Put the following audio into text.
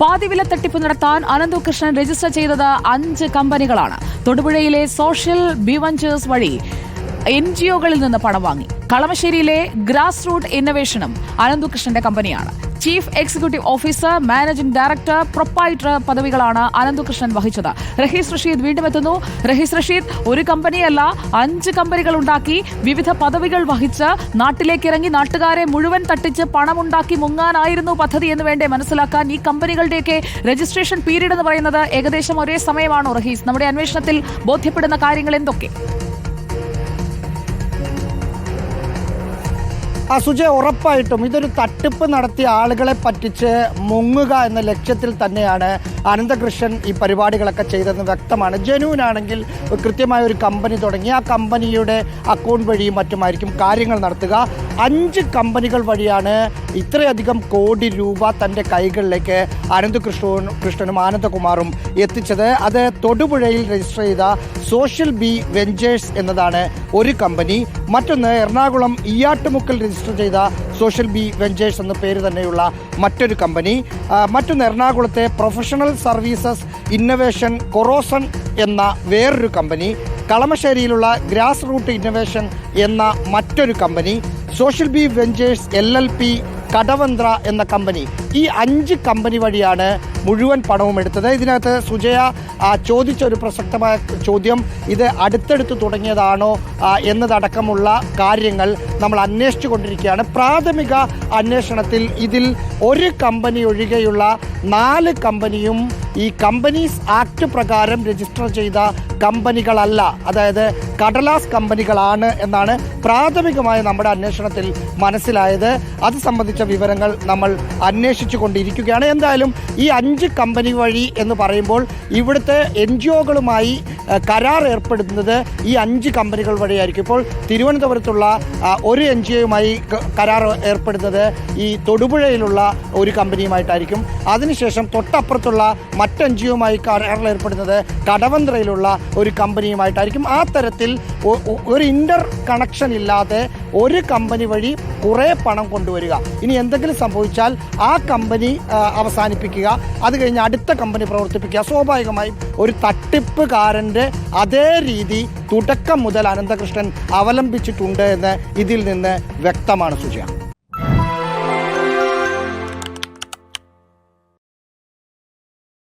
പാതിവില തട്ടിപ്പ് നടത്താൻ അനന്തകൃഷ്ണൻ രജിസ്റ്റർ ചെയ്തത് അഞ്ച് കമ്പനികളാണ്. തൊടുപുഴയിലെ സോഷ്യൽ ബിവഞ്ചേഴ്സ് വഴി എൻ ജി ഒകളിൽ നിന്ന് പണം വാങ്ങി. കളമശ്ശേരിയിലെ ഗ്രാസ് റൂട്ട് ഇന്നവേഷനും അനന്തുകൃഷ്ണന്റെ കമ്പനിയാണ്. Chief executive officer managing director proprietor പദവികളാണ് Ananthukrishnan വഹിച്ചത്. റഹീസ് റഷീദ് വീണ്ടും എത്തുന്നു. റഹീസ് റഷീദ് ഒരു കമ്പനിയല്ല അഞ്ച് കമ്പനികൾ ഉണ്ടാക്കി വിവിധ പദവികൾ വഹിച്ച് നാട്ടിലേക്ക് ഇറങ്ങി നാട്ടുകാരെ മുഴുവൻ തട്ടിച്ച് പണമുണ്ടാക്കി മുങ്ങാനായിരുന്നു പദ്ധതി എന്ന് വേണ്ടേ മനസ്സിലാക്കാൻ ഈ കമ്പനികളുടെയൊക്കെ രജിസ്ട്രേഷൻ പീരീഡ് എന്ന് പറയുന്നത് ഏകദേശം ഒരേ സമയമാണോ റഹീസ് നമ്മുടെ അന്വേഷണത്തിൽ ബോധ്യപ്പെടുന്ന കാര്യങ്ങൾ എന്തൊക്കെ? സുജയ ഉറപ്പായിട്ടും ഇതൊരു തട്ടിപ്പ് നടത്തിയ ആളുകളെ പറ്റിച്ച് മുങ്ങുക എന്ന ലക്ഷ്യത്തിൽ തന്നെയാണ് അനന്തകൃഷ്ണൻ ഈ പരിപാടികളൊക്കെ ചെയ്തതെന്ന് വ്യക്തമാണ്. ജനുവിൻ ആണെങ്കിൽ കൃത്യമായ ഒരു കമ്പനി തുടങ്ങി. ആ കമ്പനിയുടെ അക്കൗണ്ട് വഴിയും മറ്റുമായിരിക്കും കാര്യങ്ങൾ നടത്തുക. അഞ്ച് കമ്പനികൾ വഴിയാണ് ഇത്രയധികം കോടി രൂപ തന്റെ കൈകളിലേക്ക് അനന്ത് കൃഷ്ണ കൃഷ്ണനും ആനന്ദകുമാറും എത്തിച്ചത്. അത് തൊടുപുഴയിൽ രജിസ്റ്റർ ചെയ്ത സോഷ്യൽ ബി വെഞ്ചേഴ്സ് എന്നതാണ് ഒരു കമ്പനി മറ്റൊന്ന് എറണാകുളം ഇയാട്ടുമുക്കൽ രജിസ്റ്റർ ചെയ്ത സോഷ്യൽ ബി വെഞ്ചേഴ്സ് എന്ന പേര് തന്നെയുള്ള മറ്റൊരു കമ്പനി മറ്റൊന്ന് എറണാകുളത്തെ പ്രൊഫഷണൽ സർവീസസ് ഇന്നവേഷൻ കൊറോസൺ എന്ന വേറൊരു കമ്പനി കളമശ്ശേരിയിലുള്ള ഗ്രാസ് റൂട്ട് ഇന്നവേഷൻ എന്ന മറ്റൊരു company social B ventures L L P Kadavanthra എന്ന കമ്പനി. ഈ അഞ്ച് കമ്പനി വഴിയാണ് മുഴുവൻ പണവും എടുത്തത്. ഇതിനകത്ത് സുജയ ചോദിച്ച ഒരു പ്രസക്തമായ ചോദ്യം. ഇത് അടുത്തടുത്ത് തുടങ്ങിയതാണോ എന്നതടക്കമുള്ള കാര്യങ്ങൾ നമ്മൾ അന്വേഷിച്ചു കൊണ്ടിരിക്കുകയാണ്. പ്രാഥമിക അന്വേഷണത്തിൽ ഇതിൽ ഒരു കമ്പനി ഒഴികെയുള്ള നാല് കമ്പനിയും ഈ കമ്പനീസ് ആക്ട് പ്രകാരം രജിസ്റ്റർ ചെയ്ത കമ്പനികളല്ല. അതായത് കടലാസ് കമ്പനികളാണ് എന്നാണ് പ്രാഥമികമായി നമ്മുടെ അന്വേഷണത്തിൽ മനസ്സിലായത്. അത് സംബന്ധിച്ച വിവരങ്ങൾ നമ്മൾ അന്വേഷിച്ചു കൊണ്ടിരിക്കുകയാണ് എന്തായാലും ഈ അഞ്ച് കമ്പനി വഴി എന്ന് പറയുമ്പോൾ ഇവിടുത്തെ എൻ ജി ഒകളുമായി കരാർ ഏർപ്പെടുന്നത് ഈ അഞ്ച് കമ്പനികൾ വഴിയായിരിക്കും. ഇപ്പോൾ തിരുവനന്തപുരത്തുള്ള ഒരു എൻ ജി ഒയുമായി കരാർ ഏർപ്പെടുന്നത് ഈ തൊടുപുഴയിലുള്ള ഒരു കമ്പനിയുമായിട്ടായിരിക്കും. അതിനുശേഷം തൊട്ടപ്പുറത്തുള്ള മറ്റ് എൻ ജി ഒയുമായി കരാറിൽ ഏർപ്പെടുന്നത് കടവന്ത്രയിലുള്ള ഒരു കമ്പനിയുമായിട്ടായിരിക്കും. ആ തരത്തിൽ ഒരു ഇന്റർ കണക്ഷൻ ഇല്ലാതെ ഒരു കമ്പനി വഴി കുറേ പണം കൊണ്ടുവരിക. ഇനി എന്തെങ്കിലും സംഭവിച്ചാൽ ആ കമ്പനി അവസാനിപ്പിക്കുക. അത് കഴിഞ്ഞ് അടുത്ത കമ്പനി പ്രവർത്തിപ്പിക്കുക. സ്വാഭാവികമായും ഒരു തട്ടിപ്പുകാരന്റെ അതേ രീതി തുടക്കം മുതൽ അനന്തകൃഷ്ണൻ അവലംബിച്ചിട്ടുണ്ട് എന്ന് ഇതിൽ നിന്ന് വ്യക്തമാണ് സുജയ.